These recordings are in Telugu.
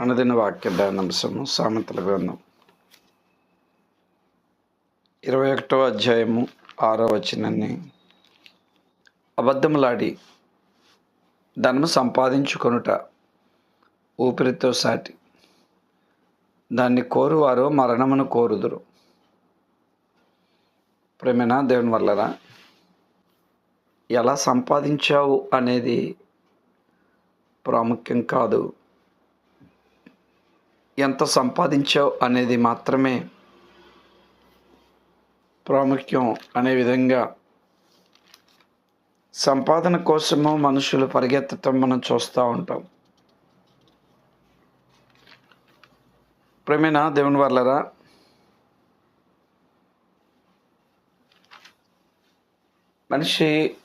అనుదిన వాక్య ధ్యానాంశము సామెతల గ్రంథం. ఇరవై ఒకటో అధ్యాయము ఆరో వచనాన్ని. అబద్ధములాడి ధనము సంపాదించుకొనుట ఊపిరితో సాటి దాన్ని కోరువారు మరణమును కోరుదురు. ప్రేమేనా దేవుని వల్లరా? ఎలా సంపాదించావు అనేది ప్రాముఖ్యం కాదు. ఎంత సంపాదించావు అనేది మాత్రమే ప్రాముఖ్యం అనే విధంగా సంపాదన కోసము మనుషులు పరిగెత్తటం మనం చూస్తూ ఉంటాం. ప్రేమేనా దేవుని వర్లరా? మనిషి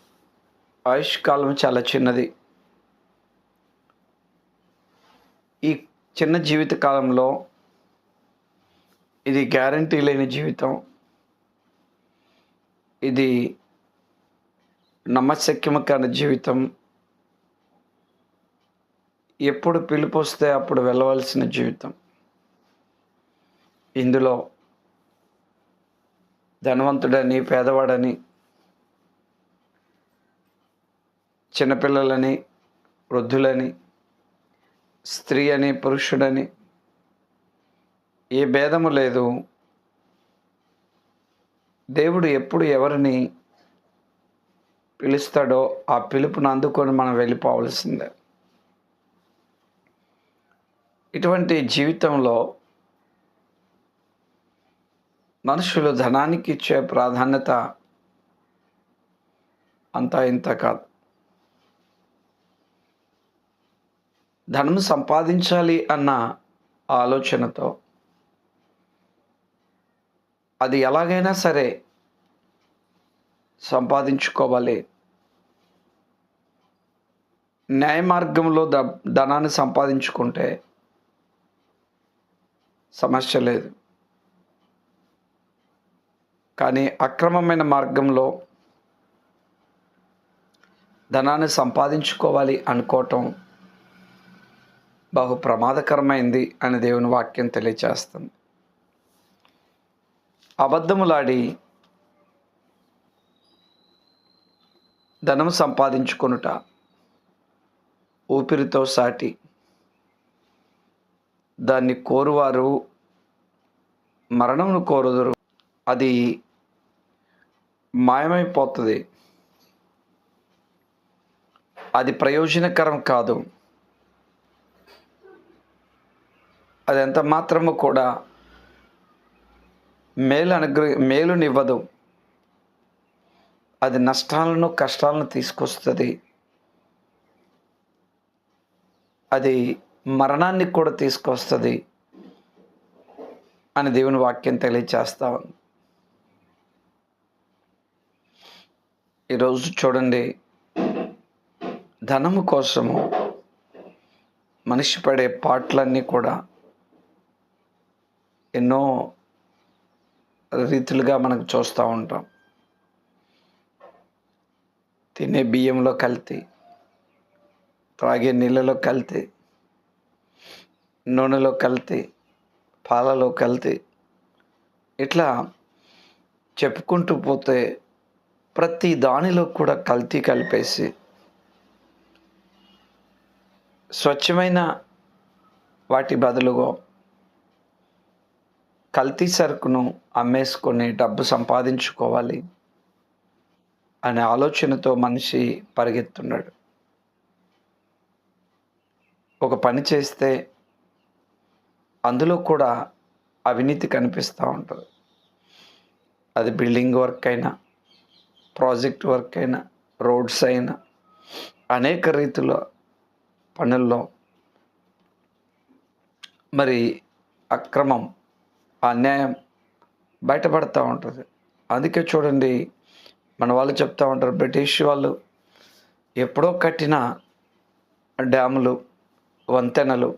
ఆయుష్కాలం చాలా చిన్నది. ఈ చిన్న జీవిత కాలంలో ఇది గ్యారంటీ లేని జీవితం. ఇది నమ్మశక్యము కాని జీవితం. ఎప్పుడు పిలుపు వస్తే అప్పుడు వెళ్ళవలసిన జీవితం. ఇందులో ధనవంతుడని పేదవాడని చిన్నపిల్లలని వృద్ధులని స్త్రీ అని పురుషుడని ఏ భేదము లేదు. దేవుడు ఎప్పుడు ఎవరిని పిలుస్తాడో ఆ పిలుపును అందుకొని మనం వెళ్ళిపోవలసిందే. ఇటువంటి జీవితంలో మనుషులు ధనానికి ఇచ్చే ప్రాధాన్యత అంతా ఇంత కాదు. ధనం సంపాదించాలి అన్న ఆలోచనతో అది ఎలాగైనా సరే సంపాదించుకోవాలి. న్యాయ మార్గంలో ద ధనాన్ని సంపాదించుకుంటే సమస్య లేదు. కానీ అక్రమమైన మార్గంలో ధనాన్ని సంపాదించుకోవాలి అనుకోవటం బహు ప్రమాదకరమైంది అని దేవుని వాక్యం తెలియచేస్తుంది. అబద్ధములాడి ధనం సంపాదించుకొనుట ఊపిరితో సాటి దాన్ని కోరువారు మరణమును కోరుదురు. అది మాయమైపోతుంది. అది ప్రయోజనకరం కాదు. అది ఎంత మాత్రము కూడా మేలు అనుగ్రహ మేలునివ్వదు. అది నష్టాలను కష్టాలను తీసుకొస్తుంది. అది మరణాన్ని కూడా తీసుకొస్తుంది అని దేవుని వాక్యం తెలియచేస్తా ఉంది. ఈరోజు చూడండి ధనము కోసము మనిషి పడే పాటలన్నీ కూడా ఎన్నో రీతులుగా మనకు చూస్తూ ఉంటాం. తినే బియ్యంలో కల్తీ త్రాగే నీళ్ళలో కల్తీ నూనెలో కల్తీ పాలలో కల్తీ ఇట్లా చెప్పుకుంటూ పోతే ప్రతి దానిలో కూడా కల్తీ కలిపేసి స్వచ్ఛమైన వాటి బదులుగా కల్తీ సరుకును అమ్మేసుకొని డబ్బు సంపాదించుకోవాలి అనే ఆలోచనతో మనిషి పరిగెత్తున్నాడు. ఒక పని చేస్తే అందులో కూడా అవినీతి కనిపిస్తూ ఉంటుంది. అది బిల్డింగ్ వర్క్ అయినా ప్రాజెక్ట్ వర్క్ అయినా రోడ్స్ అయినా అనేక రీతిలో పనుల్లో మరి అక్రమం అన్యాయం బయటపడుతూ ఉంటుంది. అందుకే చూడండి మన వాళ్ళు చెప్తూ ఉంటారు బ్రిటిష్ వాళ్ళు ఎప్పుడో కట్టిన డ్యాములు వంతెనలు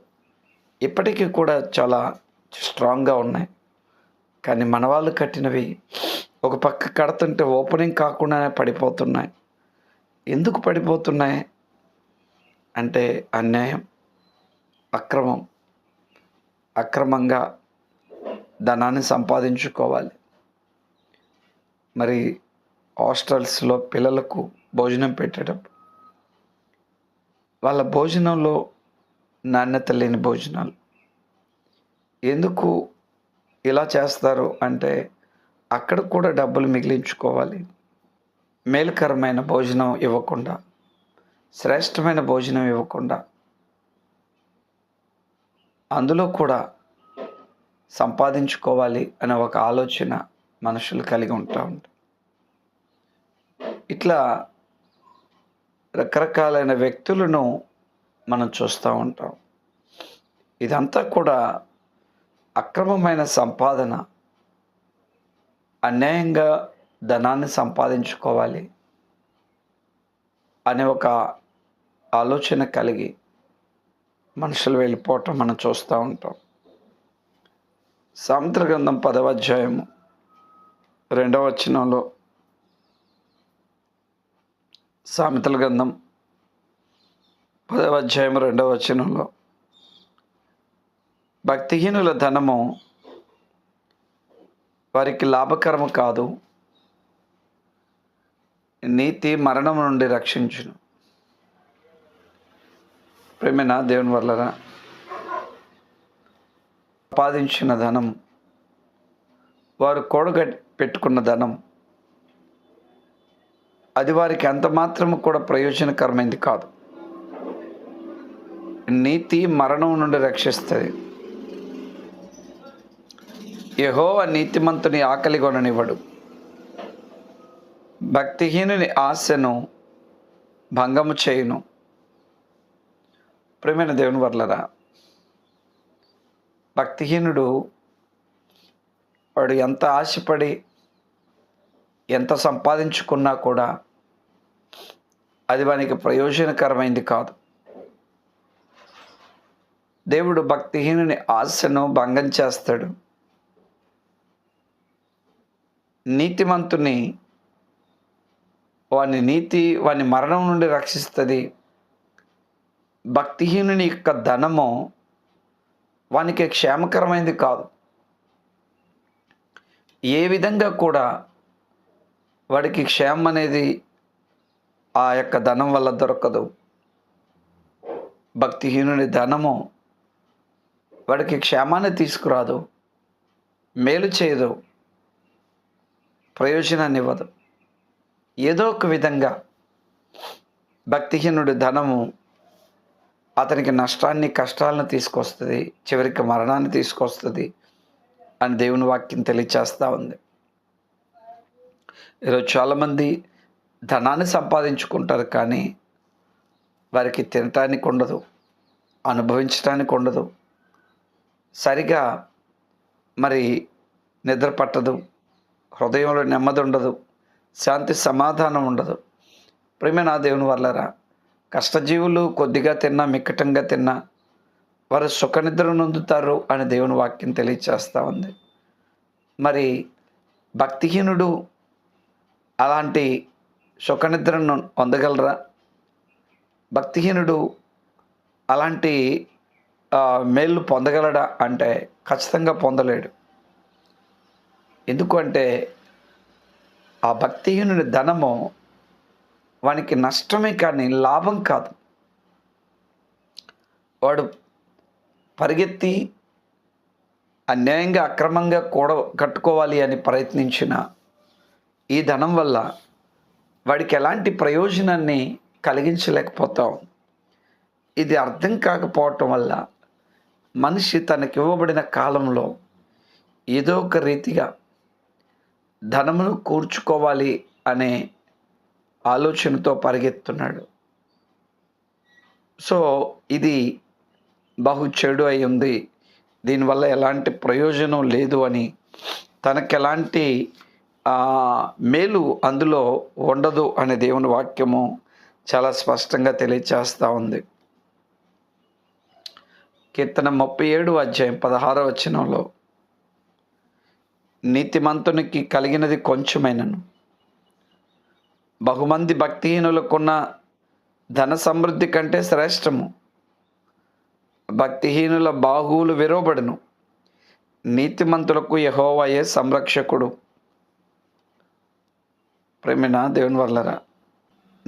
ఇప్పటికీ కూడా చాలా స్ట్రాంగ్గా ఉన్నాయి. కానీ మన వాళ్ళు కట్టినవి ఒక పక్క కడుతుంటే ఓపెనింగ్ కాకుండానే పడిపోతున్నాయి. ఎందుకు పడిపోతున్నాయి? అంటే అన్యాయం అక్రమం. అక్రమంగా ధనాన్ని సంపాదించుకోవాలి. మరి హాస్టల్స్లో పిల్లలకు భోజనం పెట్టేటప్పుడు వాళ్ళ భోజనంలో నాణ్యత లేని భోజనాలు. ఎందుకు ఇలా చేస్తారు అంటే అక్కడ కూడా డబ్బులు మిగిలించుకోవాలి. మేలుకరమైన భోజనం ఇవ్వకుండా శ్రేష్టమైన భోజనం ఇవ్వకుండా. అందులో కూడా సంపాదించుకోవాలి అనే ఒక ఆలోచన మనుషులు కలిగి ఉంటా ఉంటారు. ఇట్లా రకరకాలైన వ్యక్తులను మనం చూస్తూ ఉంటాం. ఇదంతా కూడా అక్రమమైన సంపాదన అన్యాయంగా ధనాన్ని సంపాదించుకోవాలి అనే ఒక ఆలోచన కలిగి మనుషులు వెళ్ళిపోవటం మనం చూస్తూ ఉంటాం. సాముద్ర గ్రంథం పదవ అధ్యాయము రెండవ వచనంలో సామెతల గ్రంథం పదవ అధ్యాయం రెండవ వచనంలో భక్తిహీనుల ధనము వారికి లాభకరము కాదు నీతి మరణం నుండి రక్షించును. ప్రేమేనా దేవుని వల్లరా సంపాదించిన ధనం వారు కూడగట్టి పెట్టుకున్న ధనం అది వారికి ఎంత మాత్రము కూడా ప్రయోజనకరమైంది కాదు. నీతి మరణం నుండి రక్షిస్తుంది. యహో నీతిమంతుని ఆకలి కొననివ్వడు. భక్తిహీనుని ఆశను భంగము చేయును. ప్రేమైన దేవుని వర్లరా భక్తిహీనుడు వాడు ఎంత ఆశపడి ఎంత సంపాదించుకున్నా కూడా అది వానికి ప్రయోజనకరమైంది కాదు. దేవుడు భక్తిహీనుని ఆశను భంగం చేస్తాడు. నీతిమంతుని వాని నీతి వాని మరణం నుండి రక్షిస్తుంది. భక్తిహీనుని యొక్క ధనము వానికి క్షేమకరమైనది కాదు. ఏ విధంగా కూడా వాడికి క్షేమం అనేది ఆ యొక్క ధనం వల్ల దొరకదు. భక్తిహీనుని ధనము వాడికి క్షేమాన్ని తీసుకురాదు. మేలు చేయదు. ప్రయోజనాన్ని ఇవ్వదు. ఏదో ఒక విధంగా భక్తిహీనుడి ధనము అతనికి నష్టాన్ని కష్టాలను తీసుకొస్తుంది చివరికి మరణాన్ని తీసుకొస్తుంది అని దేవుని వాక్యం తెలియచేస్తూ ఉంది. ఈరోజు చాలామంది ధనాన్ని సంపాదించుకుంటారు కానీ వారికి తినటానికి ఉండదు అనుభవించడానికి ఉండదు. సరిగా మరి నిద్ర పట్టదు హృదయంలో నెమ్మది ఉండదు శాంతి సమాధానం ఉండదు. ప్రేమ నా దేవుని వల్లరా కష్టజీవులు కొద్దిగా తిన్నా మిక్కటంగా తిన్నా వారు సుఖనిద్ర నొందుతారు అని దేవుని వాక్యం తెలియచేస్తూ ఉంది. మరి భక్తిహీనుడు అలాంటి సుఖనిద్రను పొందగలరా భక్తిహీనుడు అలాంటి మేలు పొందగలడా? అంటే ఖచ్చితంగా పొందలేడు. ఎందుకంటే ఆ భక్తిహీనుని ధనము వానికి నష్టమే కానీ లాభం కాదు. వాడు పరిగెత్తి అన్యాయంగా అక్రమంగా కూడ కట్టుకోవాలి అని ప్రయత్నించిన ఈ ధనం వల్ల వాడికి ఎలాంటి ప్రయోజనాన్ని కలిగించలేకపోతాం. ఇది అర్థం కాకపోవటం వల్ల మనిషి తనకి ఇవ్వబడిన కాలంలో ఏదో ఒక రీతిగా ధనమును కూర్చుకోవాలి అనే ఆలోచనతో పరిగెత్తున్నాడు. సో ఇది బహు చెడు అయి ఉంది. దీనివల్ల ఎలాంటి ప్రయోజనం లేదు అని తనకెలాంటి మేలు అందులో ఉండదు అనే దేవుని వాక్యము చాలా స్పష్టంగా తెలియచేస్తూ ఉంది. కీర్తన ముప్పై ఏడు అధ్యాయం పదహారవ వచనంలో నీతిమంతునికి కలిగినది కొంచెమైనను. బహుమంది భక్తిహీనులకున్న ధన సమృద్ధి కంటే శ్రేష్టము. భక్తిహీనుల బాహువులు విరవబడును నీతిమంతులకు యహోవాయే సంరక్షకుడు. ప్రేమిన దేవుని వల్లరా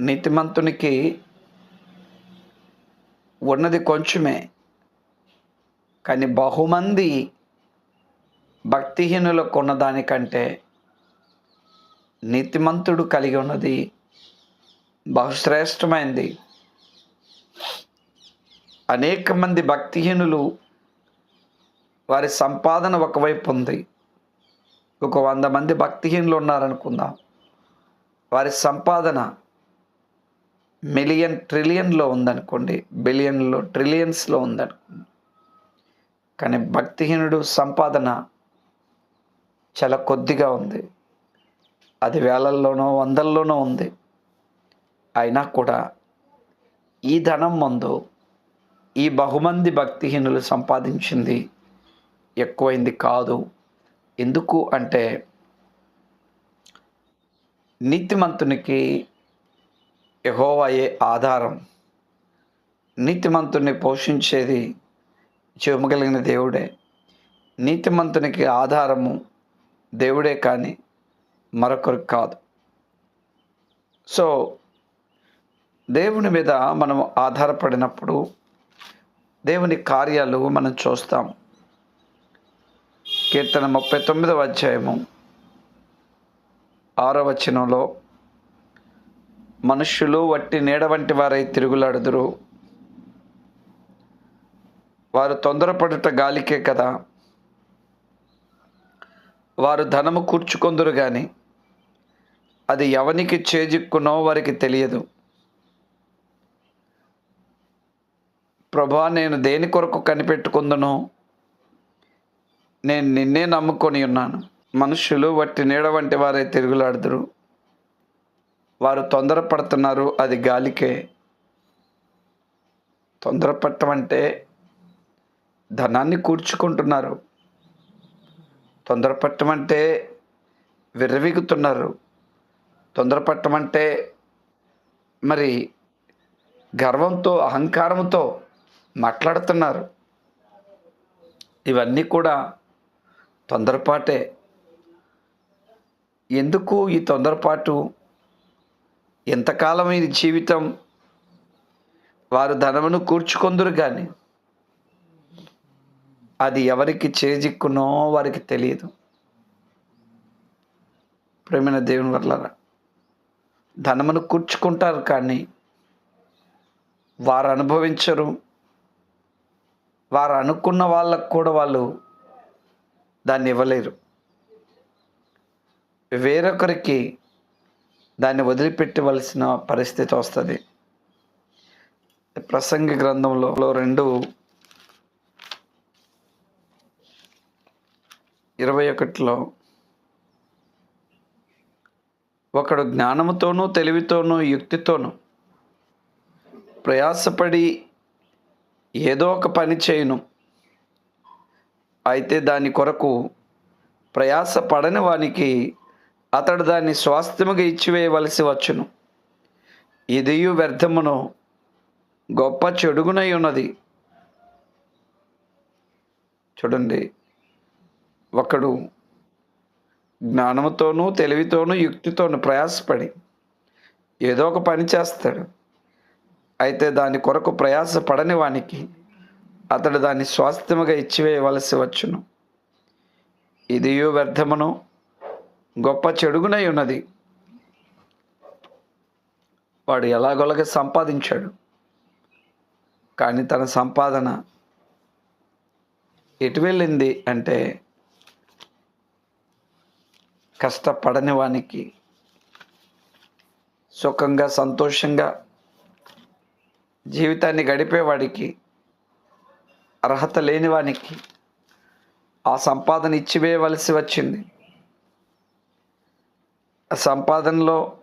నీతిమంతునికి ఉన్నది కొంచెమే కానీ బహుమంది భక్తిహీనులకు ఉన్నదానికంటే నీతిమంతుడు కలిగి ఉన్నది బహుశ్రేష్టమైంది. అనేక మంది భక్తిహీనులు వారి సంపాదన ఒకవైపు ఉంది. ఒక వంద మంది భక్తిహీనులు ఉన్నారనుకుందాం. వారి సంపాదన మిలియన్ ట్రిలియన్లో ఉందనుకోండి బిలియన్లో ట్రిలియన్స్లో ఉందనుకోండి. కానీ భక్తిహీనుడు సంపాదన చాలా కొద్దిగా ఉంది. అది వేలల్లోనో వందల్లోనో ఉంది. అయినా కూడా ఈ ధనం ముందు ఈ బహుమంది భక్తిహీనులు సంపాదించింది ఎక్కువైంది కాదు. ఎందుకు అంటే నీతిమంతునికి యహోవాయే ఆధారం. నీతిమంతుని పోషించేది చెమగలిగిన దేవుడే. నీతిమంతునికి ఆధారము దేవుడే కానీ మరొకరు కాదు. సో దేవుని మీద మనం ఆధారపడినప్పుడు దేవుని కార్యాలు మనం చూస్తాం. కీర్తన ముప్పై తొమ్మిదవ అధ్యాయము ఆరో వచనంలో మనుష్యులు వట్టి నీడ వంటి వారై తిరుగులాడుదురు. వారు తొందరపడుట గాలికే కదా. వారు ధనము కూర్చుకొందురు కానీ అది ఎవనికి చేజిక్కునో వారికి తెలియదు. ప్రభా నేను దేని కొరకు కనిపెట్టుకుందనో నేను నిన్నే నమ్ముకొని ఉన్నాను. మనుషులు వట్టి నీడ వంటి వారే తిరుగులాడుదురు. వారు తొందరపడుతున్నారు అది గాలికే. తొందరపడటం ధనాన్ని కూర్చుకుంటున్నారు. తొందరపడటం అంటే విర్రవీగుతున్నారు. తొందరపడటం అంటే మరి గర్వంతో అహంకారంతో మాట్లాడుతున్నారు. ఇవన్నీ కూడా తొందరపాటే. ఎందుకు ఈ తొందరపాటు? ఎంతకాలం ఇది జీవితం? వారు ధనమును కూర్చుకొందురు కానీ అది ఎవరికి చేజిక్కునో వారికి తెలియదు. ప్రేమైన దేవుని వల్ల ధనమును కూర్చుకుంటారు కానీ వారు అనుభవించరు. వారు అనుకున్న వాళ్ళకు కూడా వాళ్ళు దాన్ని ఇవ్వలేరు. వేరొకరికి దాన్ని వదిలిపెట్టవలసిన పరిస్థితి వస్తుంది. ప్రసంగి గ్రంథంలో రెండు ఇరవై ఒకటిలో ఒకడు జ్ఞానముతోనూ తెలివితోనూ యుక్తితోనూ ప్రయాసపడి ఏదో ఒక పని చేయను. అయితే దాని కొరకు ప్రయాస పడని వానికి అతడు దాన్ని స్వాస్థ్యముగా ఇచ్చివేయవలసి వచ్చును. ఇదియు వ్యర్థమును గొప్ప చెడుగునై ఉన్నది. చూడండి ఒకడు జ్ఞానముతోనూ తెలివితోనూ యుక్తితోనూ ప్రయాసపడి ఏదో ఒక పని చేస్తాడు. అయితే దాని కొరకు ప్రయాస పడని వానికి అతడు దాన్ని స్వాస్థ్యముగా ఇచ్చివేయవలసి వచ్చును. ఇది వ్యర్థమును గొప్ప చెడుగునై ఉన్నది. వాడు ఎలాగోలాగా సంపాదించాడు. కానీ తన సంపాదన ఎటు వెళ్ళింది అంటే కష్టపడని వానికి సుఖంగా సంతోషంగా జీవితాన్ని గడిపేవాడికి అర్హత లేని వానికి ఆ సంపాదన ఇచ్చివేయవలసి వచ్చింది. ఆ సంపాదనలో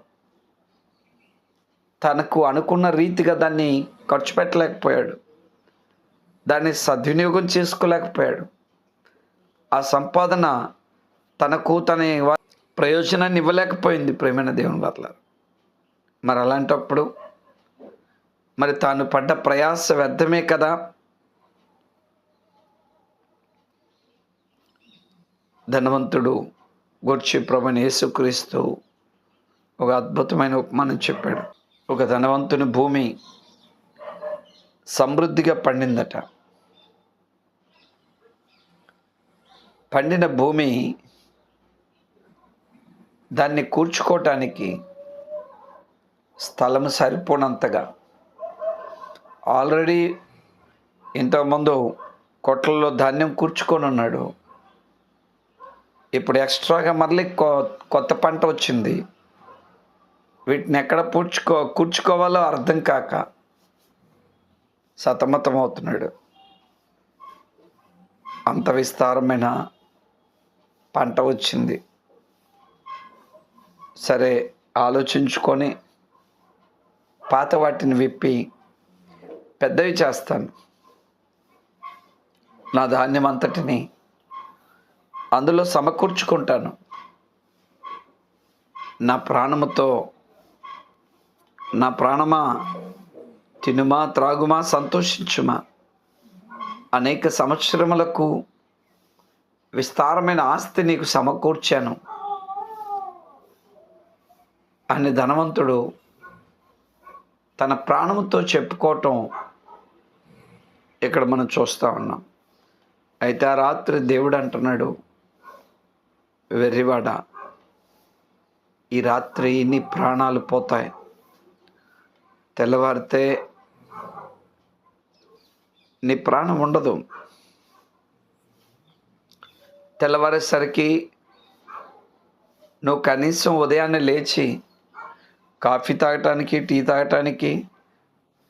తనకు అనుకున్న రీతిగా దాన్ని ఖర్చు పెట్టలేకపోయాడు. దాన్ని సద్వినియోగం చేసుకోలేకపోయాడు. ఆ సంపాదన తనకు తన ప్రయోజనాన్ని ఇవ్వలేకపోయింది ప్రేమైన దేవుని వల్ల మరి అలాంటప్పుడు మరి తాను పడ్డ ప్రయాస వ్యర్థమే కదా? ధనవంతుడు గొర్చి ప్రభుని యేసుక్రీస్తు ఒక అద్భుతమైన ఉపమానం చెప్పాడు. ఒక ధనవంతుని భూమి సమృద్ధిగా పండిందట. పండిన భూమి దాన్ని కూర్చుకోవటానికి స్థలం సరిపోనంతగా. ఆల్రెడీ ఇంతకుముందు కొట్లలో ధాన్యం కూర్చుకొని ఉన్నాడు ఇప్పుడు ఎక్స్ట్రాగా మళ్ళీ కొత్త పంట వచ్చింది. వీటిని ఎక్కడ పూడ్చుకో కూర్చుకోవాలో అర్థం కాక సతమతం అవుతున్నాడు అంత విస్తారమైన పంట వచ్చింది. సరే ఆలోచించుకొని పాత వాటిని విప్పి పెద్దవి చేస్తాను. నా ధాన్యం అంతటిని అందులో సమకూర్చుకుంటాను. నా ప్రాణముతో నా ప్రాణమా తినుమా త్రాగుమా సంతోషించుమా. అనేక సంవత్సరములకు విస్తారమైన ఆస్తి నీకు సమకూర్చాను. అని ధనవంతుడు తన ప్రాణముతో చెప్పుకోవటం ఇక్కడ మనం చూస్తూ ఉన్నాం. అయితే ఆ రాత్రి దేవుడు అంటున్నాడు వెర్రివాడ ఈ రాత్రి నీ ప్రాణాలు పోతాయి. తెల్లవారితే నీ ప్రాణం ఉండదు. తెల్లవారేసరికి నువ్వు కనీసం ఉదయాన్నే లేచి కాఫీ తాగటానికి టీ తాగటానికి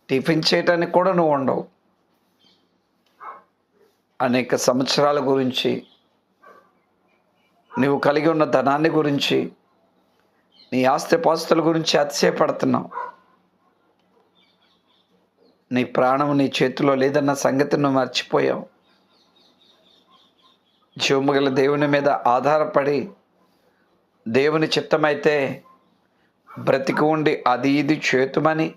టిఫిన్ చేయటానికి కూడా నువ్వు ఉండవు. అనేక సంవత్సరాల గురించి నువ్వు కలిగి ఉన్న ధనాన్ని గురించి నీ ఆస్తిపాస్తుల గురించి అతిశయపడుతున్నావు. నీ ప్రాణం నీ చేతిలో లేదన్న సంగతి నువ్వు మర్చిపోయావు. జీవముగల దేవుని మీద ఆధారపడి దేవుని చిత్తమైతే బ్రతికి ఉండి అది ఇది చేతుమని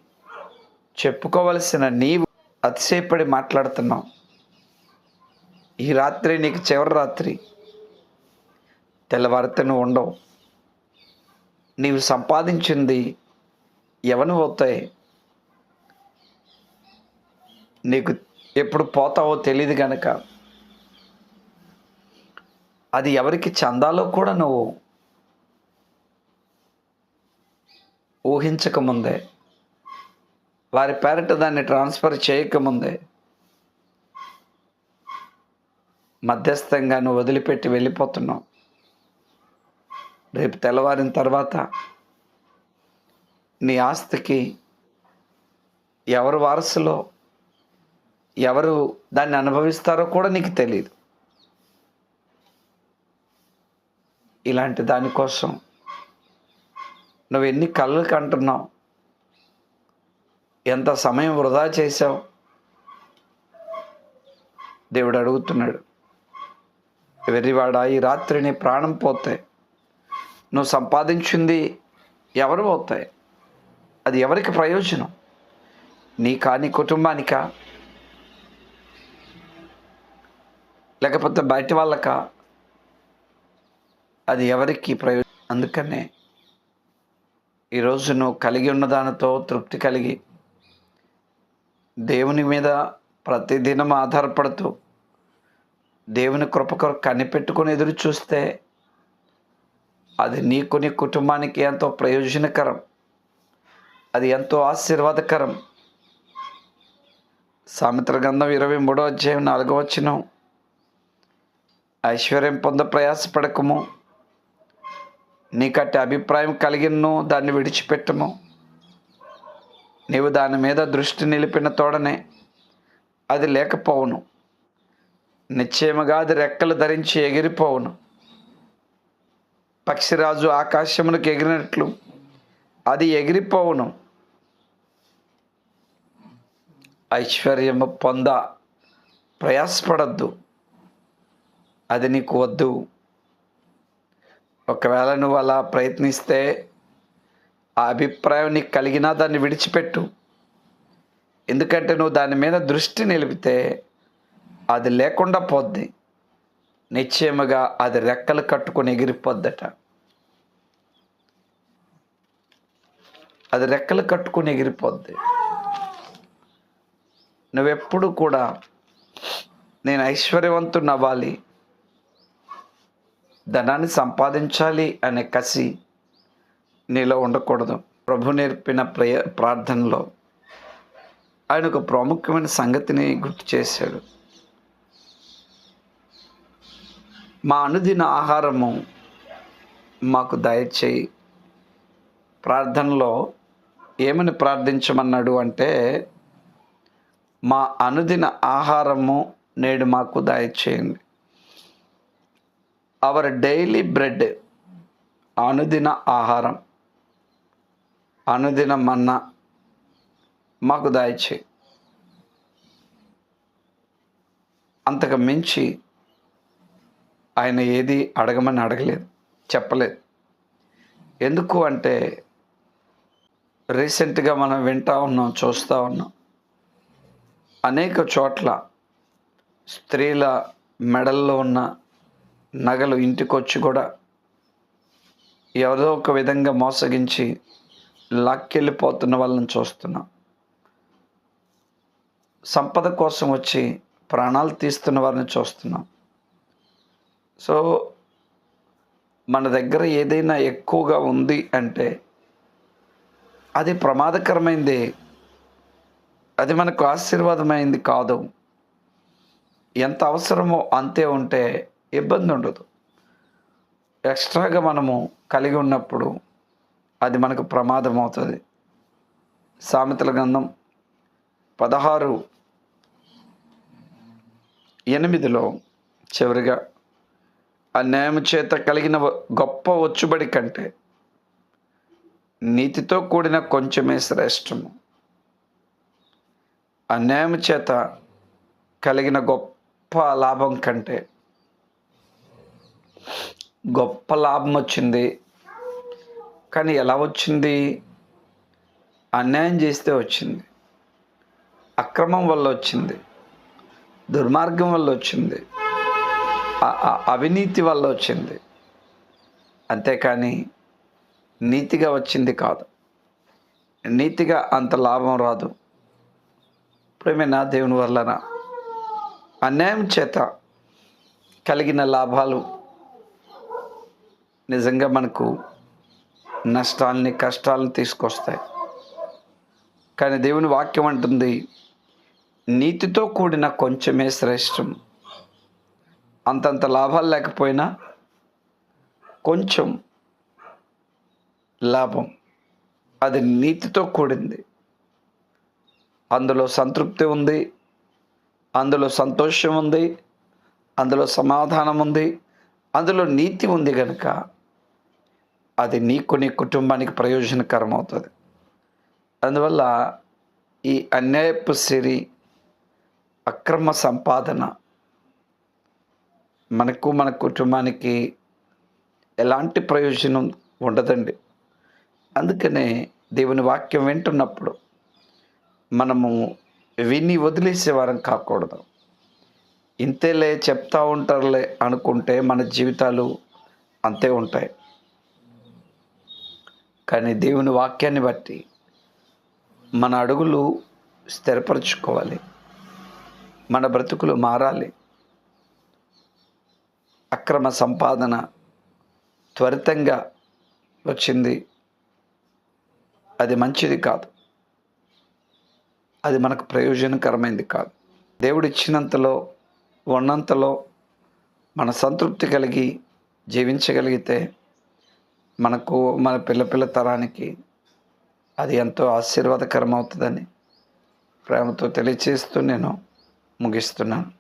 చెప్పుకోవలసిన నీవు అతిశయపడి మాట్లాడుతున్నావు. ఈ రాత్రి నీకు చివరి రాత్రి. తెల్లవారితే నువ్వు ఉండవు. నీవు సంపాదించింది ఎవను పోతాయి నీకు ఎప్పుడు పోతావో తెలియదు కనుక అది ఎవరికి చందాలో కూడా నువ్వు ఊహించకముందే వారి పేరెంట్ దాన్ని ట్రాన్స్ఫర్ చేయకముందే మధ్యస్థంగా నువ్వు వదిలిపెట్టి వెళ్ళిపోతున్నావు రేపు తెల్లవారిన తర్వాత నీ ఆస్తికి ఎవరు వారసులో ఎవరు దాన్ని అనుభవిస్తారో కూడా నీకు తెలియదు ఇలాంటి దానికోసం నువ్వు ఎన్ని కళ్ళు కంటున్నావు? ఎంత సమయం వృధా చేశావు? దేవుడు అడుగుతున్నాడు. వెర్రివాడా ఈ రాత్రి నీ ప్రాణం పోతే నువ్వు సంపాదించింది ఎవరు పోతాయి? అది ఎవరికి ప్రయోజనం? నీకా నీ కుటుంబానికా? లేకపోతే బయట వాళ్ళకా? అది ఎవరికి ప్రయోజనం? అందుకనే ఈరోజు నువ్వు కలిగి ఉన్న దానితో తృప్తి కలిగి దేవుని మీద ప్రతిదినం ఆధారపడుతూ దేవుని కృప కొరకు కనిపెట్టుకొని ఎదురు చూస్తే అది నీకు నీ కుటుంబానికి ఎంతో ప్రయోజనకరం. అది ఎంతో ఆశీర్వాదకరం. సామిత్ర గంధం ఇరవై మూడో అధ్యాయం నాలుగో వచ్చిన ఐశ్వర్యం పొంద ప్రయాసపడకము. నీకట్టి అభిప్రాయం కలిగినను దాన్ని విడిచిపెట్టము. నీవు దాని మీద దృష్టి నిలిపిన తోడనే అది లేకపోవును. నిశ్చయముగా అది రెక్కలు ధరించి ఎగిరిపోవును. పక్షిరాజు ఆకాశమునకు ఎగిరినట్లు అది ఎగిరిపోవును. ఐశ్వర్యము పొంద ప్రయాసపడద్దు. అది నీకు వద్దు. ఒకవేళ నువ్వు అలా ప్రయత్నిస్తే ఆ అభిప్రాయం నీకు కలిగినా దాన్ని విడిచిపెట్టు. ఎందుకంటే నువ్వు దాని మీద దృష్టి నిలిపితే అది లేకుండా పోద్ది. నిశ్చయముగా అది రెక్కలు కట్టుకొని ఎగిరిపోద్దట. అది రెక్కలు కట్టుకొని ఎగిరిపోద్ది. నువ్వెప్పుడు కూడా నేను ఐశ్వర్యవంతుని అవ్వాలి. ధనాన్ని సంపాదించాలి అనే కసి నీలో ఉండకూడదు. ప్రభు నేర్పిన ప్రయ ప్రార్థనలో ఆయన ఒక ప్రాముఖ్యమైన సంగతిని గుర్తు చేశాడు. మా అనుదిన ఆహారము మాకు దయచేయి. ప్రార్థనలో ఏమని ప్రార్థించమన్నాడు అంటే మా అనుదిన ఆహారము నేడు మాకు దయచేయండి. అవర్ డైలీ బ్రెడ్ అనుదిన ఆహారం అనుదిన మన్న మాకు దాయిచే. అంతకు మించి ఆయన ఏది అడగమని అడగలేదు చెప్పలేదు. ఎందుకు అంటే రీసెంట్గా మనం వింటా ఉన్నాం చూస్తూ ఉన్నాం. అనేక చోట్ల స్త్రీల మెడల్లో ఉన్న నగలు ఇంటికొచ్చి కూడా ఎవరో ఒక విధంగా మోసగించి లాక్కెళ్ళిపోతున్న వాళ్ళని చూస్తున్నాం. సంపద కోసం వచ్చి ప్రాణాలు తీస్తున్న వారిని చూస్తున్నాం. సో మన దగ్గర ఏదైనా ఎక్కువగా ఉంది అంటే అది ప్రమాదకరమైంది. అది మనకు ఆశీర్వాదమైంది కాదు. ఎంత అవసరమో అంతే ఉంటే ఇబ్బంది ఉండదు. ఎక్స్ట్రాగా మనము కలిగి ఉన్నప్పుడు అది మనకు ప్రమాదం అవుతుంది సామెతల గంధం పదహారు ఎనిమిదిలో చివరిగా అన్యాయం చేత కలిగిన గొప్ప వచ్చుబడి కంటే నీతితో కూడిన కొంచెమే శ్రేష్టము. అన్యాయం చేత కలిగిన గొప్ప లాభం కంటే గొప్ప లాభం వచ్చింది. కానీ ఎలా వచ్చింది? అన్యాయం చేస్తే వచ్చింది. అక్రమం వల్ల వచ్చింది. దుర్మార్గం వల్ల వచ్చింది. అవినీతి వల్ల వచ్చింది. అంతేకాని నీతిగా వచ్చింది కాదు. నీతిగా అంత లాభం రాదు. ప్రేమైన దేవుని వల్లన? అన్యాయం చేత కలిగిన లాభాలు నిజంగా మనకు నష్టాలని కష్టాలను తీసుకొస్తాయి. కానీ దేవుని వాక్యం అంటుంది నీతితో కూడిన కొంచెమే శ్రేష్టం. అంతంత లాభాలు లేకపోయినా కొంచెం లాభం. అది నీతితో కూడింది. అందులో సంతృప్తి ఉంది అందులో సంతోషం ఉంది అందులో సమాధానం ఉంది అందులో నీతి ఉంది కనుక అది నీకు నీ కుటుంబానికి ప్రయోజనకరం అవుతుంది అందువల్ల ఈ అన్యాయపు సిరి అక్రమ సంపాదన మనకు మన కుటుంబానికి ఎలాంటి ప్రయోజనం ఉండదండి. అందుకనే దేవుని వాక్యం వింటున్నప్పుడు మనము విని వదిలేసే వారం కాకూడదు. ఇంతేలే చెప్తా ఉంటారులే అనుకుంటే మన జీవితాలు అంతే ఉంటాయి. కానీ దేవుని వాక్యాన్ని బట్టి మన అడుగులు స్థిరపరచుకోవాలి. మన బ్రతుకులు మారాలి. అక్రమ సంపాదన త్వరితంగా వచ్చింది. అది మంచిది కాదు. అది మనకు ప్రయోజనకరమైంది కాదు. దేవుడు ఇచ్చినంతలో ఉన్నంతలో మన సంతృప్తి కలిగి జీవించగలిగితే మనకు మన పిల్ల పిల్ల తరానికి అది ఎంతో ఆశీర్వాదకరం అవుతుందని ప్రేమతో తెలియచేస్తూ నేను ముగిస్తున్నాను.